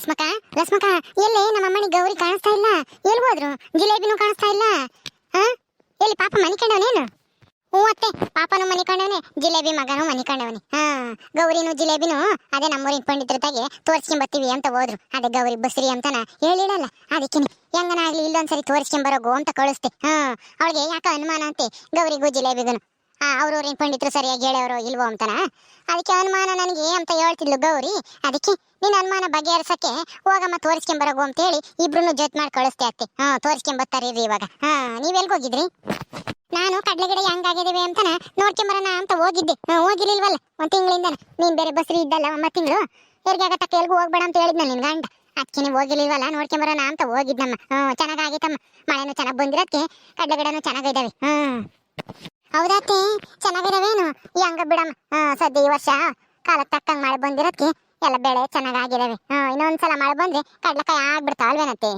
ಲಸ್ಮಕ ಲಸ್ಮಕ ಎಲ್ಲಿ? ನಮ್ಮ ಅಮ್ಮನಿ ಗೌರಿ ಕಾಣಿಸ್ತಾ ಇಲ್ಲ. ಎಲ್ಲಿ ಹೋದ್ರು? ಜಿಲೇಬಿನೂ ಕಾಣಿಸ್ತಾ ಇಲ್ಲ. ಹಾ? ಎಲ್ಲಿ ಪಾಪ ಮನಿ ಕಂಡವನೇನು ಹ್ಞೂ ಅತ್ತೆ, ಪಾಪನು ಮನಿ ಕಂಡವನೆ, ಜಿಲೇಬಿ ಮಗನು ಮನಿ ಕಂಡವನೆ. ಹಾ, ಗೌರಿನು ಜಿಲೇಬಿನು ಅದೇ ನಮ್ಮೂರಿನ ಪಂಡಿತರದಾಗೆ ತೋರಿಸ್ಕೊಂಬತ್ತೀವಿ ಅಂತ ಹೋದ್ರು. ಅದೇ ಗೌರಿ ಬಸ್ರಿ ಅಂತನ ಹೇಳಿಡಲ್ಲ ಅದಕ್ಕೆ ಹೆಂಗನಾಗ್ಲಿ ಇಲ್ಲೊಂದ್ಸರಿ ತೋರಿಸ್ಕೊಂಬರೋಗು ಅಂತ ಕಳಿಸ್ತೆ ಹಾ, ಅವಳಿಗೆ ಯಾಕ ಅನುಮಾನ ಅಂತೆ, ಗೌರಿಗೂ ಜಿಲೇಬಿಗನು? ಆ ಅವ್ರವ್ರಿನ ಪಂಡಿತರು ಸರಿಯಾಗಿ ಹೇಳೋರು ಇಲ್ವೋ ಅಂತನ. ಅದಕ್ಕೆ ಅನುಮಾನ ನನಗೆ ಅಂತ ಹೇಳ್ತಿದ್ಲು ಗೌರಿ. ಅದಕ್ಕೆ ನಿನ್ನ ಅನುಮಾನ ಬಗೆಹರಿಸಕ್ಕೆ ಹೋಗಮ್ಮ ಅಂತ ಹೇಳಿ ಇಬ್ರು ಜೊತೆ ಮಾಡಿ ಕಳಿಸ್ತೆ ಅತ್ತೆ. ಹಾ ತೋರಿಸ್ಕೊಂಬತ್ತಾರಿರಿ ಇವಾಗ. ಹಾ ನೀವೆಲ್ಗ್ ಹೋಗಿದ್ರಿ? ನಾನು ಕಡ್ಲೆ ಗಿಡ ಹೆಂಗಾಗಿದ್ದೀವಿ ಅಂತನ ನೋಡ್ಕೊಂಬರೋಣ ಅಂತ ಹೋಗಿದ್ದೆ. ಹಾಂ, ಹೋಗಿರ್ಲಿಲ್ವಲ್ಲ, ಒಂದ್ ತಿಂಗಳಿಂದ ನೀನ್ ಬೇರೆ ಬಸ್ರಿ ಇದ್ದಲ್ಲ ಒಂಬತ್ತು ತಿಂಗಳು? ಹೆರಿಗೆ ಆಗತ್ತ ಎಲ್ಗೂ ಹೋಗ್ಬೇಡ ಅಂತ ಹೇಳಿದ್ನ ನಿನ್ ಗಂಡ? ಅದಕ್ಕೆ ನೀವು ಹೋಗಿರ್ಲಿಲ್ವಲ್ಲ ನೋಡ್ಕೊಂಬರೋಣ ಅಂತ ಹೋಗಿದ್ನಮ್ಮ. ಹ್ಞೂ ಚೆನ್ನಾಗಾಗಿತ್ತಮ್ಮ ಮಳೆನೂ ಚೆನ್ನಾಗಿ ಬಂದಿರೋದಕ್ಕೆ ಕಡ್ಲೆ ಗಿಡನೂ ಚೆನ್ನಾಗಿದ್ದಾವೆ ಹ್ಮ್ ಹೌದಾತೆ ಈ ಹೆಂಗ ಬಿಡಮ್ಮ. ಸದ್ಯ ಈ ವರ್ಷ ಕಾಲಕ್ಕೆ ತಕ್ಕಂಗೆ ಮಳೆ ಬಂದಿರೋದಕ್ಕೆ ಎಲ್ಲ ಬೆಳೆ ಚೆನ್ನಾಗಾಗಿದಾವೆ. ಹ್ಮ್ ಇನ್ನೊಂದ್ಸಲ ಮಳೆ ಬಂದ್ರೆ ಕಡ್ಲೆಕಾಯಿ ಆಗ್ಬಿಡ್ತಾವ ಅಲ್ವೇನತ್ತೆ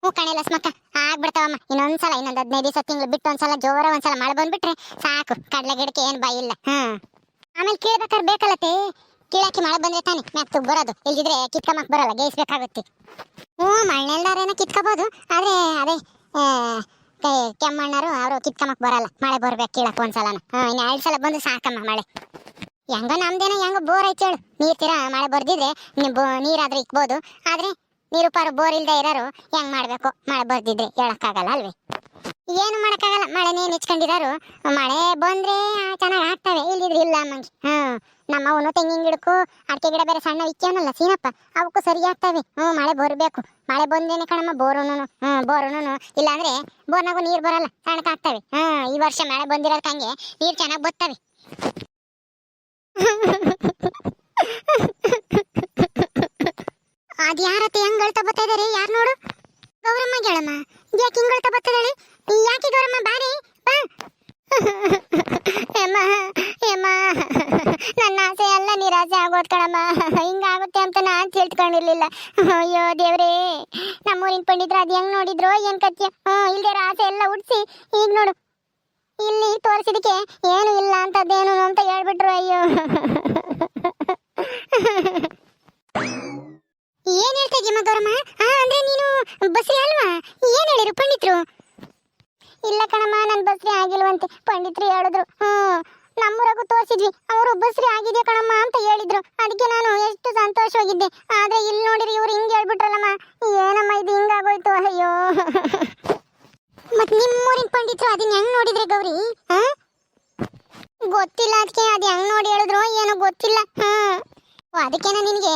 ಹ್ಞೂ ಕಣೆ ಲಸ್ಮಕ್ಕ ಆಗ್ಬಿಡ್ತಾವಮ್ಮ. ಇನ್ನೊಂದ್ಸಲ, ಇನ್ನೊಂದು ಹದಿನೈದು ದಿವಸ, ತಿಂಗಳು ಬಿಟ್ಟು ಒಂದ್ಸಲ ಜೋರ ಒಂದ್ಸಲ ಮಳೆ ಬಂದ್ಬಿಟ್ರೆ ಸಾಕು. ಕಡಲೆ ಗಿಡಕ್ಕೆ ಏನು ಭಯ ಇಲ್ಲ. ಹ್ಮ್ ಆಮೇಲೆ ಕೇಳ್ಬೇಕಾದ್ರೆ ಬೇಕಲ್ಲತ್ತೆ ಕೀಳಕ್ಕೆ ಮಳೆ ಬಂದ್ರೆ ತಾನೆ ಮ್ಯಾಕ್ತು ಬರೋದು ಇಲ್ದಿದ್ರೆ ಕಿತ್ಕೊಂಬಕ್ ಬರಲ್ಲ, ಗೇಯಿಸ್ಬೇಕಾಗುತ್ತೆ. ಹ್ಞೂ ಮಣ್ಣೆಲ್ದಾರೇನೋ ಕಿತ್ಕೋಬೋದು. ಆದ್ರೆ, ಅದೇ ಕೆಮ್ಮಣ್ಣರು ಅವರು ಕಿತ್ಕೊಂಬಕ್ ಬರಲ್ಲ. ಮಳೆ ಬರ್ಬೇಕು ಕೀಳಕ್ ಒಂದ್ಸಲನ. ಹಾ, ಇನ್ನು ಎರಡು ಸಲ ಬಂದು ಸಾಕಮ್ಮ ಮಳೆ. ಹೆಂಗ ನಮ್ದೇನ ಹೆಂಗ ಬೋರ್ ಐತೆ ಹೇಳು. ನೀರ್ ತೀರ ಮಳೆ ಬರ್ದಿದ್ರೆ ನೀವು ನೀರಾದ್ರೂ ಇಕ್ಬೋದು. ಆದ್ರೆ ನೀರು ಪಾರು ಬೋರ್ ಇಲ್ದೆ ಇರೋರು ಹೆಂಗ್ ಮಾಡ್ಬೇಕು? ಮಳೆ ಬರ್ದಿದ್ರೆ ಹೇಳಕ್ಕಾಗಲ್ಲ ಅಲ್ವೇ? ಏನು ಮಾಡಕ್ಕಾಗಲ್ಲ. ಮಳೆನೇ ನೆಚ್ಕೊಂಡಿರೋರು ಮಳೆ ಬಂದ್ರೆ ಚೆನ್ನಾಗಿ ಆಗ್ತವೆ. ಇಲ್ಲಿದ್ರೆ ಇಲ್ಲ ಅಮ್ಮಂಗೆ. ಹ್ಮ್ ನಮ್ಮ ಅವನು ತೆಂಗಿನ ಗಿಡಕ್ಕೂ ಅಡಿಕೆ ಗಿಡ ಬೇರೆ ಸಣ್ಣ ಇಕ್ಕೇನಲ್ಲ ಸೀನಪ್ಪ, ಅವಕ್ಕೂ ಸರಿ ಆಗ್ತವೆ. ಹ್ಮ್ ಮಳೆ ಬರಬೇಕು. ಮಳೆ ಬಂದೇನೆ ಕಣಮ್ಮ ಬೋರುನು ಹ್ಮ್ ಬೋರುನು ಇಲ್ಲಾಂದ್ರೆ ಬೋರ್ನಾಗೂ ನೀರ್ ಬರಲ್ಲ. ಸಣ್ಣಕ್ಕೆ ಆಗ್ತವೆ. ಹ್ಮ್ ಈ ವರ್ಷ ಮಳೆ ಬಂದಿರೋದಕ್ಕಂಗೆ ನೀರ್ ಚೆನ್ನಾಗಿ ಬರ್ತವೆ ಅದ್ ಯಾರತ್ತೆ ಹೆಂಗ್ ಅಳ್ತಾ ಬರ್ತಾ ಇದಾರೆ? ಯಾರು ನೋಡು? ಗೌರಮ್ಮ ಗೆಳಮ್ಮ. ಯಾಕೆ ಹಿಂಗ್ ಬರ್ತಿದ್ದಾಳೆ ಯಾಕೆ ಗೌರಮ್ಮ, ಬಾರಿ, ಬಾ. ಯಮ್ಮ ಯಮ್ಮ ನನ್ನ ಆಸೆ ಎಲ್ಲ ನಿರಾಸೆ ಆಗೋದು ಕಣಮ್ಮ. ಹಿಂಗಾಗುತ್ತೆ ಅಂತ ನಾನ್ ತಿಳ್ಕೊಂಡಿರ್ಲಿಲ್ಲ. ಅಯ್ಯೋ ದೇವ್ರೇ. ನಮ್ಮೂರಿನ ಪಂಡಿತ್ರ ಅದು ಹೆಂಗ್ ನೋಡಿದ್ರು, ಏನ್ ಕತ್ಯ ಇಲ್ದಿರೋ ಆಸೆ ಎಲ್ಲ ಉಡ್ಸಿ. ಈಗ ನೋಡು. ಇಲ್ಲಿ ತೋರಿಸಿದಕ್ಕೆ ಏನು ಇಲ್ಲ ಅಂತದ್ದೇನು ಅಂತ ಹೇಳ್ಬಿಟ್ರು, ಅಯ್ಯೋ. ಏನ್ ಹೇಳ್ತಾ ಇದೀಯ ಗೌರಮ್ಮ ಆ ಅಂದ್ರೆ ನೀನು ಬಸ್ರಿ ಅಲ್ವಾ ಏನ್ ಹೇಳಿರು ಪಂಡಿತ್ರು ಇಲ್ಲ ಕಣಮ್ಮ ನನ್ ಬಸ್ರಿ ಆಗಿಲ್ವಂತೆ ಪಂಡಿತ್ರು ಹೇಳಿದ್ರು. ಹ್ಮ್, ನಮ್ಮೂರಾಗೂ ತೋರಿಸಿದ್ವಿ. ಅವರು ಬಸ್ರಿ ಆಗಿದೆ ಕಣಮ್ಮ ಅಂತ ಹೇಳಿದ್ರು. ಅದಕ್ಕೆ ನಾನು ಎಷ್ಟು ಸಂತೋಷವಾಗಿದ್ದೆ ಆದ್ರೆ ಇಲ್ಲಿ ನೋಡಿರಿ ಇವ್ರು ಹಿಂಗ್ ಹೇಳ್ಬಿಟ್ರಲ್ಲಮ್ಮ. ಏನಮ್ಮ ಇದು ಹಿಂಗಾಗೋಯ್ತು? ಅಯ್ಯೋ. ಮತ್ತೆ ನಿಮ್ಮೂರಿನ ಪಂಡಿತ್ರು ಅದನ್ನ ಹೆಂಗ್ ನೋಡಿದ್ರೆ ಗೌರಿ? ಹಾ ಗೊತ್ತಿಲ್ಲ ಅದಕ್ಕೆ ಅದ್ ಹೆಂಗ್ ನೋಡಿ ಹೇಳಿದ್ರು ಏನೋ ಗೊತ್ತಿಲ್ಲ. ಹಾ ಅದಕ್ಕೇನ ನಿನಗೆ?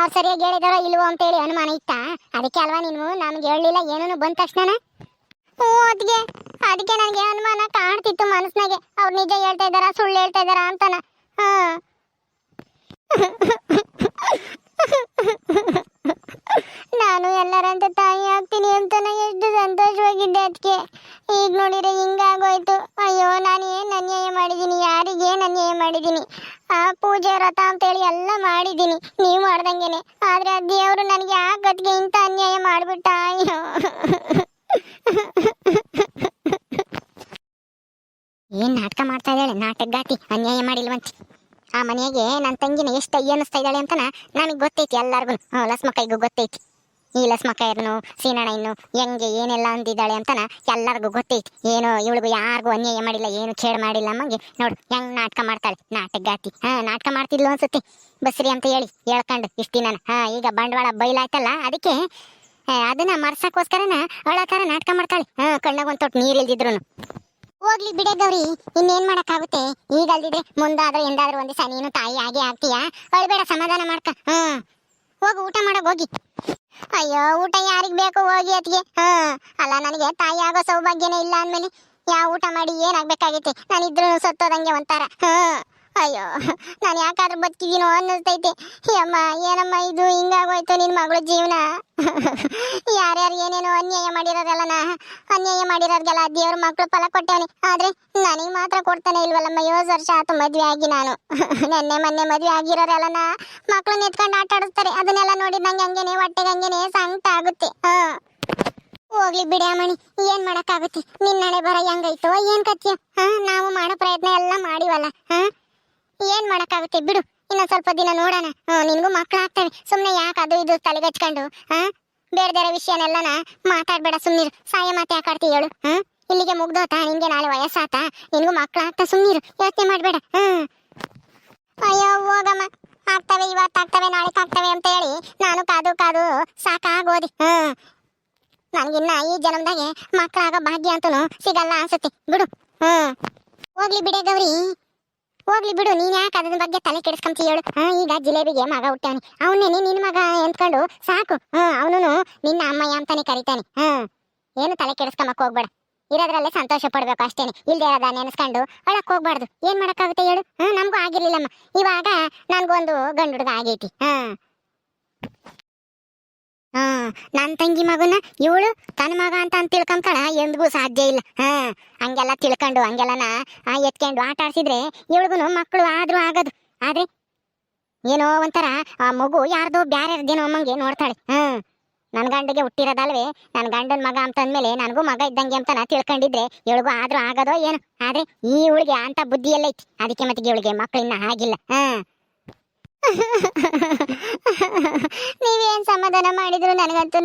ಅವ್ರು ಸರಿಯಾಗಿ ಹೇಳಿದಾರೋ ಇಲ್ವೋ ಅಂತ ಹೇಳಿ ಅನುಮಾನ ಇತ್ತ? ಅದಕ್ಕೆ ಅಲ್ವಾ ನೀನು? ನಮ್ಗೆ ಹೇಳಲಿಲ್ಲ ಏನೂ ಬಂದ ತಕ್ಷಣ ಹ್ಞೂ ಅದಕ್ಕೆ ಅದಕ್ಕೆ ನನಗೆ ಅನುಮಾನ ಕಾಣ್ತಿತ್ತು ಮನಸ್ನಾಗೆ ಅವ್ರು ನಿಜ ಹೇಳ್ತಾ ಇದ್ದಾರಾ, ಸುಳ್ಳು ಹೇಳ್ತಾ ಇದ್ದಾರಾ ಅಂತನ. ನಾನು ಎಲ್ಲರಂತ ತಾಯಿ ಆಗ್ತೀನಿ ಅಂತನ ಎಷ್ಟು ಸಂತೋಷವಾಗಿದ್ದೆ ಅದಕ್ಕೆ ಈಗ ನೋಡಿದ್ರೆ ಹಿಂಗಾಗೋಯ್ತು. ಅಯ್ಯೋ, ನಾನು ಏನು ಅನ್ಯಾಯ ಮಾಡಿದ್ದೀನಿ? ಯಾರಿಗೆ ಏನು ಅನ್ಯಾಯ ಮಾಡಿದ್ದೀನಿ? ಆ ಪೂಜೆ ವ್ರತ ಅಂತೇಳಿ ಎಲ್ಲ ಮಾಡಿದ್ದೀನಿ. ನೀವು ಮಾಡ್ದಂಗೆನೆ. ಆದ್ರೆ ದೇವರು ನನಗೆ ಆ ಗತಿಗೆ ಇಂಥ ಅನ್ಯಾಯ ಮಾಡಿಬಿಟ್ಟ. ಅಯ್ಯೋ. ಏನ್ ನಾಟಕ ಮಾಡ್ತಾ ಇದ್ದಾಳೆ? ನಾಟಕಗಾತಿ ಅನ್ಯಾಯ ಮಾಡಿಲ್ವಂತೆ. ಆ ಮನೆಗೆ ನನ್ನ ತಂಗಿನ ಎಷ್ಟು ಅನ್ನಿಸ್ತಾ ಇದ್ದಾಳೆ ಅಂತನ ನನಗೆ ಗೊತ್ತೈತಿ ಎಲ್ಲಾರ್ಗು ಹ್ಞೂ ಲಸ್ಮಕ್ಕೈಗೂ ಗೊತ್ತೈತಿ. ಈ ಲಸ್ಮಕ್ಕಯ್ಯನು ಸೀನಣ್ಣ ಇನ್ನು ಹೆಂಗೆ ಏನೆಲ್ಲ ಅಂದಿದ್ದಾಳೆ ಅಂತನ ಎಲ್ಲರಿಗೂ ಗೊತ್ತೈತಿ. ಏನು ಇವಳಿಗೂ ಯಾರಿಗೂ ಅನ್ಯಾಯ ಮಾಡಿಲ್ಲ, ಏನು ಛೇಡ್ ಮಾಡಿಲ್ಲ ಅಮ್ಮಂಗೆ ನೋಡು, ಹೆಂಗ್ ನಾಟಕ ಮಾಡ್ತಾಳೆ ನಾಟಕ ಗಾತಿ ಹಾ ನಾಟಕ ಮಾಡ್ತಿದ್ಲು ಅನ್ಸುತ್ತೆ. ಬಸ್ರಿ ಅಂತ ಹೇಳಿ, ಹೇಳ್ಕೊಂಡು ಇಷ್ಟಿ ನಾನು ಹಾ ಈಗ ಬಂಡವಾಳ ಬೈಲಾಯ್ತಲ್ಲ, ಅದಕ್ಕೆ ಅದನ್ನ ಮರ್ಸಕ್ಕೋಸ್ಕರನ ಅವಳಕಾರ ನಾಟಕ ಮಾಡ್ತಾಳೆ. ಹಾ ಕಣ್ಣಾಗ ಒಂದ್ ತೊಟ್ಟು ನೀರು ಹೋಗ್ಲಿ ಬಿಡೆ ಗೌರಿ, ಇನ್ನೇನ್ ಮಾಡಕ್ಕಾಗುತ್ತೆ? ಈಗ ಅಲ್ದಿದ್ರೆ ಮುಂದಾದ್ರೂ ಎಂದಾದ್ರೂ ಒಂದು ನೀನು ತಾಯಿ ಆಗೇ ಆಗ್ತೀಯಾ? ಅಳ್ಬೇಡ, ಸಮಾಧಾನ ಮಾಡ್ಕ. ಹಾ ಹೋಗು, ಊಟ ಮಾಡಕ್ ಹೋಗಿ. ಅಯ್ಯೋ, ಊಟ ಯಾರಿಗ್ ಬೇಕು? ಹೋಗಿ ಅತ್ಗೆ ಹಾ ಅಲ್ಲ, ನನಗೆ ತಾಯಿ ಆಗೋ ಸೌಭಾಗ್ಯನೇ ಇಲ್ಲ ಅಂದ್ಮೇಲೆ, ಯಾವ ಊಟ ಮಾಡಿ ಏನಾಗ್ಬೇಕಾಗೈತಿ? ನಾನಿದ್ರು ಸತ್ತೋದಂಗೆ ಒಂಥರ. ಹಾ ಅಯ್ಯೋ, ನಾನು ಯಾಕಾದ್ರೂ ಬದುಕಿದೀನೋ ಅನ್ನಿಸ್ತೈತೆ. ಯಮ್ಮ ಏನಮ್ಮ ಇದು? ಹಿಂಗಾಗೋಯ್ತು ನಿನ್ ಮಗಳ ಜೀವನ. ಯಾರ್ಯಾರು ಏನೇನೋ ಅನ್ಯಾಯ ಮಾಡಿರೋರಲ್ಲನ ಅನ್ಯಾಯ ಮಾಡಿರೋರ್ಗೆಲ್ಲ ದೇವ್ರ ಮಕ್ಳು ಫಲ ಕೊಟ್ಟವನಿ. ಆದ್ರೆ ನನಗೆ ಮಾತ್ರ ಕೊಡ್ತಾನೆ ಇಲ್ವಲ್ಲಮ್ಮ ಏಳು ವರ್ಷ ಆತು ಮದ್ವೆ ಆಗಿ ನಾನು. ನೆನ್ನೆ ಮೊನ್ನೆ ಮದುವೆ ಆಗಿರೋರಲ್ಲನ ಮಕ್ಕಳು ನೆತ್ಕೊಂಡು ಆಟ ಆಡಿಸ್ತಾರೆ. ಅದನ್ನೆಲ್ಲ ನೋಡಿ ನಂಗೆ ಹಂಗೇನೆ, ಹೊಟ್ಟೆಗೆ ಹಂಗೇನೆ ಸಂಕಟ ಆಗುತ್ತೆ. ಹಾಂ. ಹೋಗ್ಲಿ ಬಿಡಿ ಅಮ್ಮಣಿ, ಏನ್ ಮಾಡಕ್ಕಾಗುತ್ತೆ? ನಿನ್ನ ಹಣೆ ಬರ, ಹೆಂಗೈತೋ, ಏನ್ ಕತ್ಯ ಹಾ, ನಾವು ಮಾಡೋ ಪ್ರಯತ್ನ ಎಲ್ಲ ಮಾಡಿವಲ್ಲ. ಹಾ? ಏನ್ ಮಾಡಕ್ಕಾಗುತ್ತೆ ಬಿಡು. ಇನ್ನೊಂದ್ ಸ್ವಲ್ಪ ದಿನ ನೋಡೋಣ. ನಿನ್ಗೂ ಮಕ್ಳು ಆಗ್ತವೆ ಸುಮ್ನೆ ಯಾಕೆ ಅದು ಇದು ತಲೆಗಚ್ಕೊಂಡು, ಹಾ? ಬೇರೆ ವಿಷಯನೆಲ್ಲನ ಮಾತಾಡ್ಬೇಡ ಸುಮ್ನಿರು. ಸಾಯ ಮಾತೆ ಯಾಕಾಡ್ತಿ ಹೇಳು ಹ್ಮ್ ಇಲ್ಲಿಗೆ ಮುಗ್ದೋತಾ? ನಿಂಗೆ ನಾಳೆ ವಯಸ್ಸಾತ? ನಿನ್ಗೂ ಮಕ್ಳು ಆಗ್ತಾ ಸುಮ್ನಿರು. ಯೋಚನೆ ಮಾಡ್ಬೇಡ ಹ್ಮ್ ಅಯ್ಯೋ, ಹೋಗಮ್ಮ. ಆಗ್ತವೆ, ಇವತ್ತು ಆಗ್ತವೆ ನಾಳೆ ಆಗ್ತವೆ ಅಂತ ಹೇಳಿ ನಾನು ಕಾದು ಕಾದು ಸಾಕಾಗೋದಿ ಹ್ಮ್ ನನ್ಗಿನ್ನ ಈ ಜನ್ಮದಾಗೆ ಮಕ್ಕಳಾಗ ಭಾಗ್ಯ ಅಂತೂ ಸಿಗಲ್ಲ ಅನ್ಸುತ್ತೆ. ಬಿಡು ಹ್ಮ್ ಹೋಗ್ಲಿ ಬಿಡೆ ಗೌರಿ. ಹೋಗ್ಲಿ ಬಿಡು, ನೀನ್ ಯಾಕೆ ಅದ್ರ ಬಗ್ಗೆ ತಲೆ ಕೆಡಿಸ್ಕೊಂತ ಹೇಳು? ಈಗ ಜಿಲೇಬಿಗೆ ಮಗ ಹುಟ್ಟಾನೆ ಅವನೇ ನಿನ್ ಮಗ ಎಂತ್ಕೊಂಡು? ಸಾಕು. ಹಾ ಅವನು ನಿನ್ನ ಅಮ್ಮಯ್ಯ ಅಂತಾನೆ ಕರಿತಾನೆ. ಹಾ. ಏನು ತಲೆ ಕೆಡಿಸ್ಕೊಂಬಕ್ ಹೋಗ್ಬೇಡ. ಇರೋದ್ರಲ್ಲೇ ಸಂತೋಷ ಪಡ್ಬೇಕು ಅಷ್ಟೇನೆ. ಇಲ್ದೇ ಅದ ನೆನೆಸ್ಕೊಂಡು ಒಳಕ್ ಹೋಗ್ಬಾರ್ದು. ಏನ್ ಮಾಡಕ್ಕಾಗುತ್ತೆ ಹೇಳು? ಹಾ, ನಮಗೂ ಆಗಿರ್ಲಿಲ್ಲಮ್ಮ. ಇವಾಗ ನನ್ಗೊಂದು ಗಂಡು ಹುಡುಗ ಆಗೈತಿ. ಹಾ. ಹಾ, ನನ್ ತಂಗಿ ಮಗನ ಇವಳು ತನ್ನ ಮಗ ಅಂತ ಅಂತ ತಿಳ್ಕೊಂತಾಳ, ಎಂದಿಗೂ ಸಾಧ್ಯ ಇಲ್ಲ. ಹಾ, ಹಂಗೆಲ್ಲ ತಿಳ್ಕೊಂಡು, ಹಂಗೆಲ್ಲನ ಎತ್ಕೊಂಡು ಆಟ ಆಡ್ಸಿದ್ರೆ ಇವಳಿಗೂ ಮಕ್ಕಳು ಆದ್ರೂ ಆಗೋದು. ಆದ್ರೆ ಏನೋ ಒಂಥರ ಆ ಮಗು ಯಾರ್ದೋ ಬ್ಯಾರ್ಯಾರ್ದೇನೋ ಅಮ್ಮಂಗೆ ನೋಡ್ತಾಳೆ. ಹಾ ನನ್ನ ಗಂಡಿಗೆ ಹುಟ್ಟಿರೋದಲ್ವೇ ನನ್ನ ಗಂಡನ ಮಗ ಅಂತ ಅಂದ್ಮೇಲೆ ನನಗೂ ಮಗ ಇದ್ದಂಗೆ ಅಂತ ನಾ ತಿಳ್ಕೊಂಡಿದ್ರೆ ಇವಳಿಗೂ ಆದ್ರೂ ಆಗೋದೋ ಏನು. ಆದ್ರೆ ಈ ಇವಳಿಗೆ ಅಂತ ಬುದ್ಧಿ ಎಲ್ಲ ಐತಿ. ಅದಕ್ಕೆ ಮತ್ತೆ ಇವಳಿಗೆ ಮಕ್ಕಳಿನ್ನ ಆಗಿಲ್ಲ. ಹಾ. ನೀವೇನ್ ಸಮಾಧಾನ ಮಾಡಿದ್ರು ನನಗಂತೂ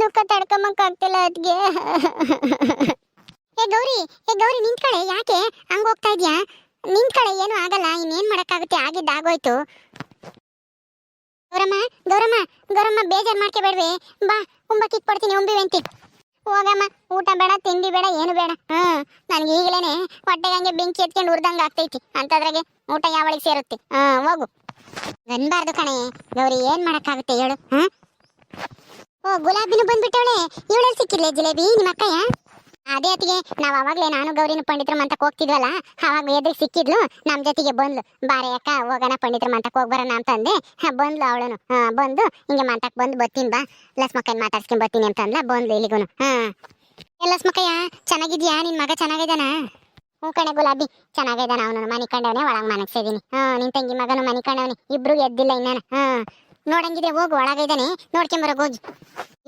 ದುಃಖ ತಡ್ಕೊಂಬಕ್ಕಾಗ್ತಿಲ್ಲ ಅದ್ಗೆ ಏ ಗೌರಿ ಏ ಗೌರಿ ನಿಂತ್ಕಳೆ ಯಾಕೆ? ಹಂಗ ಹೋಗ್ತಾ ಇದ್ಯಾ? ನಿಂತ್ಕಳೆ ಏನು ಆಗಲ್ಲ, ಇನ್ನೇನ್ ಮಾಡಕ್ಕಾಗುತ್ತೆ? ಆಗಿದ್ದ ಆಗೋಯ್ತು. ಗೌರಮ್ಮ ಗೌರಮ್ಮ ಗೌರಮ್ಮ, ಬೇಜಾರ್ ಮಾಡ್ಕೋಬೇಡ್ವಿ. ಬಾ ಉಂಬಕ್ಕೆ ಕೊಡ್ತೀನಿ ಉಂಬಿವೆಂತಿ ಹೋಗಮ್ಮ, ಊಟ ಬೇಡ, ತಿಂಡಿ ಬೇಡ, ಏನು ಬೇಡ. ಹ್ಮ್, ನನ್ಗೆ ಈಗಲೇನೆ ಹೊಟ್ಟೆಗೆ ಬೆಂಕಿ ಎತ್ಕೊಂಡು ಉರ್ದಂಗ ಆಗ್ತೈತಿ. ಅಂತದ್ರಾಗೆ ಊಟ ಯಾವಳಿಗೆ ಸೇರುತ್ತೆ? ಹ್ಮ್, ಹೋಗು. ಅನ್ಬಾರ್ದು ಕಣೆ. ಗೌರಿ, ಏನ್ ಮಾಡಕ್ಕಾಗುತ್ತೆ ಹೇಳು ಓ, ಗುಲಾಬಿನೂ ಬಂದ್ಬಿಟ್ಟವಳೆ. ಇವಳಲ್ಲಿ ಸಿಕ್ಕಿರ್ಲೆ ಜಿಲೇಬಿ, ನಿಮ್ಮ ಅಕ್ಕಯ್ಯ? ಅದೇ ಹೊತ್ತಿಗೆ ನಾವು ಅವಾಗಲೇ ನಾನು ಗೌರಿನ ಪಂಡಿತರ ಮಂತಕ್ಕೆ ಹೋಗ್ತಿದ್ವಲ್ಲ ಅವಾಗ ಎದುರಿಗೆ ಸಿಕ್ಕಿದ್ಲು ನಮ್ಮ ಜೊತೆಗೆ ಬಂದ್ಲು. ಬಾರೆ ಅಕ್ಕ, ಹೋಗೋಣ ಪಂಡಿತರ ಮಂತಕ್ಕೆ ಹೋಗ್ಬರೋಣ ಅಂತಂದೆ ಬಂದ್ಲು ಅವಳನು. ಬಂದು, ಹಿಂಗೆ ಮಂತಕ್ಕೆ ಬಂದು ಬರ್ತೀನಿ ಬಾ. ಲಸ್ಮಕ್ಕನ ಮಾತಾಡ್ಸ್ಕೊಂಡು ಬರ್ತೀನಿ ಅಂತಂದ್ಲ ಬಂದ್ಲು ಇಲ್ಲಿಗೂ ಹಾಂ. ಲಸ್ಮಕ್ಕಯ್ಯ ಚೆನ್ನಾಗಿದ್ಯಾ? ನಿನ್ ಮಗ ಚೆನ್ನಾಗಿದ್ದಾನ? ಹ್ಞೂ ಕಣೆ ಗುಲಾಬಿ. ಚೆನ್ನಾಗಿದ್ದಾನ ಅವನು ಮನೆ ಕಂಡವನೇ ಒಳಗೆ ಮನಗ್ಸಿದ್ದೀನಿ ಹಾಂ, ನಿನ್ ತಂಗಿ ಮಗನು ಮನೆ ಕಂಡವನೇ. ಇಬ್ರು ಎದ್ದಿಲ್ಲ ಇನ್ನಾನ. ಹಾಂ. ನೋಡಂಗಿದೆ ಹೋಗು ಒಳಗಿದ್ದಾನೆ ನೋಡ್ಕೊಂಬರೋಗ್ ಹೋಗಿ.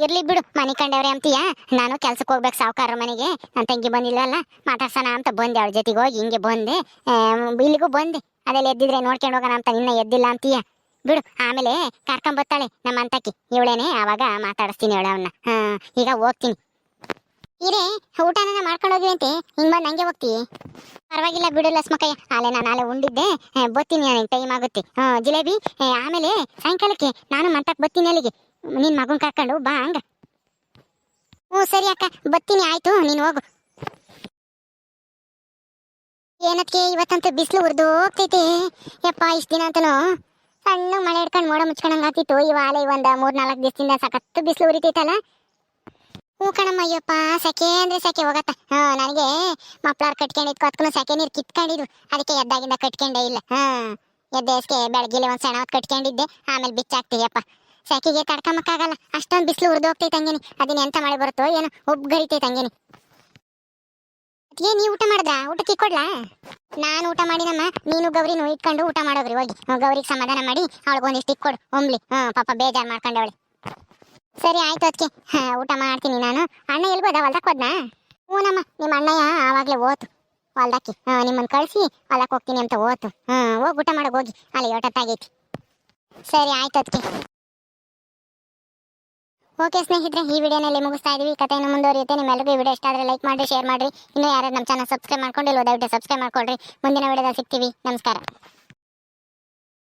ಇರ್ಲಿ ಬಿಡು, ಮನೆ ಕಂಡವ್ರೆ ಅಂತೀಯ? ನಾನು ಕೆಲ್ಸಕ್ಕೆ ಹೋಗ್ಬೇಕು ಸಾವುಕಾರ ಮನೆಗೆ. ನನ್ನ ತಂಗಿ ಬಂದಿಲ್ವಲ್ಲ ಮಾತಾಡ್ಸೋಣ ಅಂತ ಬಂದೆ ಅವಳ ಜೊತೆಗೆ ಹೋಗಿ, ಹಿಂಗೆ ಬಂದೆ. ಇಲ್ಲಿಗೂ ಬಂದೆ. ಅದೆಲ್ಲ ಎದ್ದಿದ್ರೆ ನೋಡ್ಕೊಂಡು ಹೋಗೋಣ ಅಂತ ಇನ್ನೂ ಎದ್ದಿಲ್ಲ ಅಂತೀಯ? ಬಿಡು, ಆಮೇಲೆ ಕರ್ಕೊಂಬತ್ತಾಳೆ ನಮ್ಮ ಅಂತಕ್ಕಿ ಇವಳೇನೆ, ಆವಾಗ ಮಾತಾಡಿಸ್ತೀನಿ ಅವಳ ಅವನ್ನ. ಹಾ, ಈಗ ಹೋಗ್ತೀನಿ. ಇರೇ ಊಟನ ಮಾಡ್ಕೊಂಡು ಹೋಗಿ ಅಂತೆ. ಹಿಂಗ್ ಬಂದು ಹಂಗೆ ಹೋಗ್ತಿ. ಪರವಾಗಿಲ್ಲ ಬಿಡು ಲಸ್ಮಕ್ಕಯ್ಯ. ಅಲ್ಲೇ ನಾನು ನಾಳೆ ಉಂಡಿದ್ದೆ. ಬರ್ತೀನಿ ನನಗೆ ಟೈಮ್ ಆಗುತ್ತೆ. ಜಿಲೇಬಿ ಆಮೇಲೆ ಸಾಯಂಕಾಲಕ್ಕೆ ನಾನು ಮಂತಕ್ಕೆ ಬರ್ತೀನಿ ಅಲ್ಲಿಗೆ. ನಿನ್ನ ಮಗನ ಕರ್ಕೊಂಡು ಬಾ ಹಂಗ. ಹ್ಞೂ, ಸರಿ ಅಕ್ಕ. ಬರ್ತೀನಿ, ಆಯ್ತು. ನೀನು ಹೋಗು. ಏನಕ್ಕೆ ಇವತ್ತಂತೂ ಬಿಸಿಲು ಉರ್ದು ಹೋಗ್ತೈತಿ. ಯಪ್ಪ, ಇಷ್ಟು ದಿನ ಅಂತಲೂ ಸಣ್ಣ ಮಳೆ ಹಿಡ್ಕೊಂಡು ಮೋಡ ಮುಚ್ಕೊಂಡಂಗೆ ಆಗ್ತಿತ್ತು. ಇವಾಲೆ ಒಂದ ಮೂರು ನಾಲ್ಕು ದಿವಸದಿಂದ ಸಾಕತ್ತು ಬಿಸಿಲು ಉರಿತೈತಲ್ಲ. ಹ್ಞೂ ಕಣಮ್ಮ ಅಯ್ಯಪ್ಪ ಸೆಕೆ ಅಂದ್ರೆ ಸೆಕೆ ಹೋಗತ್ತ. ಹಾ, ನನಗೆ ಮಪ್ಳಾರ್ ಕಟ್ಕೊಂಡಿದ್ ಕೊತ್ಕೊಂಡು ಸೆಕೆ ನೀರು ಕಿತ್ಕೊಂಡಿದ್ರು. ಅದಕ್ಕೆ ಎದ್ದಾಗಿಂದ ಕಟ್ಕೊಂಡೇ ಇಲ್ಲ. ಹಾ ಎದ್ದೇಸ್ಗೆ ಬೆಳಗ್ಗೆಲೆ ಒಂದ್ ಸಣ್ಣ ಕಟ್ಕೊಂಡಿದ್ದೆ. ಆಮೇಲೆ ಬಿಚ್ಚಾಕ್ತೀಯಪ್ಪ. ಸೆಕೆಗೆ ತಡ್ಕೊಂಬಕ್ಕಾಗಲ್ಲ ಅಷ್ಟೊಂದು ಬಿಸಿಲು ಉರ್ದು ಹೋಗ್ತೈತೆ ಹಂಗೇನಿ. ಅದನ್ನ ಎಂತ ಮಳೆ ಬರುತ್ತೋ ಏನೋ ಉಬ್ಗರಿತೈತೆ ಹಂಗೇನಿ. ಏನ್ ನೀ ಊಟ ಮಾಡಿದ್ರಾ? ಊಟಕ್ಕೆ ಕೊಡ್ಲಾ? ನಾನು ಊಟ ಮಾಡಿನಮ್ಮ. ನೀನು ಗೌರಿನೂ ಇಟ್ಕೊಂಡು ಊಟ ಮಾಡೋದ್ರಿ ಹೋಗಿ. ಗೌರಿಗೆ ಸಮಾಧಾನ ಮಾಡಿ ಅವಳಿಗೆ ಒಂದಿಷ್ಟು ಕೊಡು ಒಂಬ್ಲಿ ಹ್ಮ್, ಪಾಪ ಬೇಜಾರು ಮಾಡ್ಕೊಂಡವಳೆ. ಸರಿ, ಆಯ್ತು ಅದಕ್ಕೆ ಊಟ ಮಾಡ್ತೀನಿ ನಾನು. ಅಣ್ಣ ಎಲ್ಬೋದ ಹೊಲ್ದಕ್ಕೆ ಹೋದ್ನಾ? ಹ್ಞೂನಮ್ಮ ನಿಮ್ಮ ಅಣ್ಣಯ್ಯ ಆವಾಗಲೇ ಓತು ಹೊಲ್ದಕ್ಕೆ ನಿಮ್ಮನ್ನು ಕಳಿಸಿ ಹೊಲಕ್ಕೆ ಹೋಗ್ತೀನಿ ಅಂತ ಓತು ಹಾಂ, ಹೋಗಿ ಊಟ ಮಾಡೋಕೆ ಹೋಗಿ. ಅಲ್ಲಿ ಹೊಟ್ಟತ್ತಾಗೈತಿ ಸರಿ, ಆಯ್ತು ಅದಕ್ಕೆ ಓಕೆ ಸ್ನೇಹಿತರೆ, ಈ ವಿಡಿಯೋನಲ್ಲಿ ಮುಗಿಸ್ತಾ ಇದೀವಿ ಕಥೆಯನ್ನು ಮುಂದುವರಿಯುತ್ತೆ. ನಿಮ್ಮೆಲ್ಲರಿಗೂ ಈ ವಿಡಿಯೋ ಇಷ್ಟ ಆದರೆ ಲೈಕ್ ಮಾಡಿ ಶೇರ್ ಮಾಡಿರಿ. ಇನ್ನೂ ಯಾರು ನಮ್ಮ ಚಾನಲ್ ಸಬ್ಸ್ಕ್ರೈಬ್ ಮಾಡ್ಕೊಂಡಿಲ್ಲ ದಯವಿಟ್ಟು ಸಬ್ಸ್ಕ್ರೈಬ್ ಮಾಡ್ಕೊಳ್ರಿ. ಮುಂದಿನ ವಿಡಿಯೋದಲ್ಲಿ ಸಿಗ್ತೀವಿ. ನಮಸ್ಕಾರ.